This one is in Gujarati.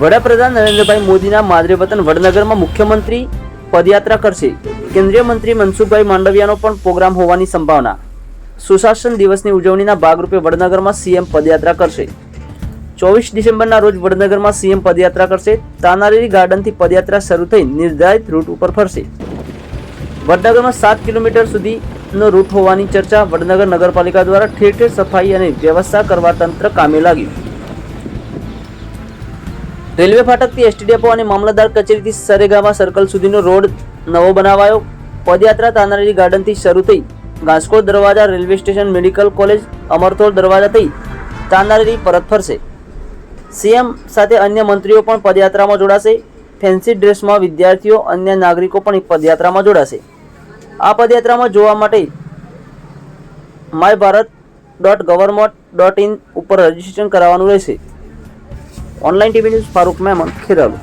વડાપ્રધાન નરેન્દ્રભાઈ મોદીના માદરે વતન વડનગરમાં મુખ્યમંત્રી પદયાત્રા કરશે. કેન્દ્રીય મંત્રી મનસુખભાઈ માંડવિયાનો પણ પ્રોગ્રામ હોવાની સંભાવના. સુશાસન દિવસની ઉજવણીના ભાગરૂપે વડનગરમાં સીએમ પદયાત્રા કરશે. ચોવીસ ડિસેમ્બરના રોજ વડનગરમાં સીએમ પદયાત્રા કરશે. તાનારીરી ગાર્ડનથી પદયાત્રા શરૂ થઈ નિર્ધારિત રૂટ ઉપર ફરશે. વડનગરમાં સાત કિલોમીટર સુધીનો રૂટ હોવાની ચર્ચા વડનગર નગરપાલિકા દ્વારા ઠેર ઠેર સફાઈ અને વ્યવસ્થા કરવા તંત્ર કામે લાગ્યું. રેલવે ફાટકથી એસટી ડેપો અને મામલતદાર કચેરીથી સરેગામા સર્કલ સુધીનો રોડ નવો બનાવાયો. પદયાત્રા તાનારીરી ગાર્ડનથી શરૂ થઈ Ghaskot Darwaja, railway station, medical college Amartol Darwaja થઈ તાનારીરી પરત ફરશે. સીએમ સાથે અન્ય મંત્રીઓ પણ પદયાત્રામાં જોડાશે. ફેન્સી ડ્રેસમાં વિદ્યાર્થીઓ, અન્ય નાગરિકો પણ પદયાત્રામાં જોડાશે. આ પદયાત્રામાં જોવા માટે my Bharat dot government dot in ઉપર રજીસ્ટ્રેશન કરાવવાનું રહેશે. Online TV news Farooq Memon Kheralu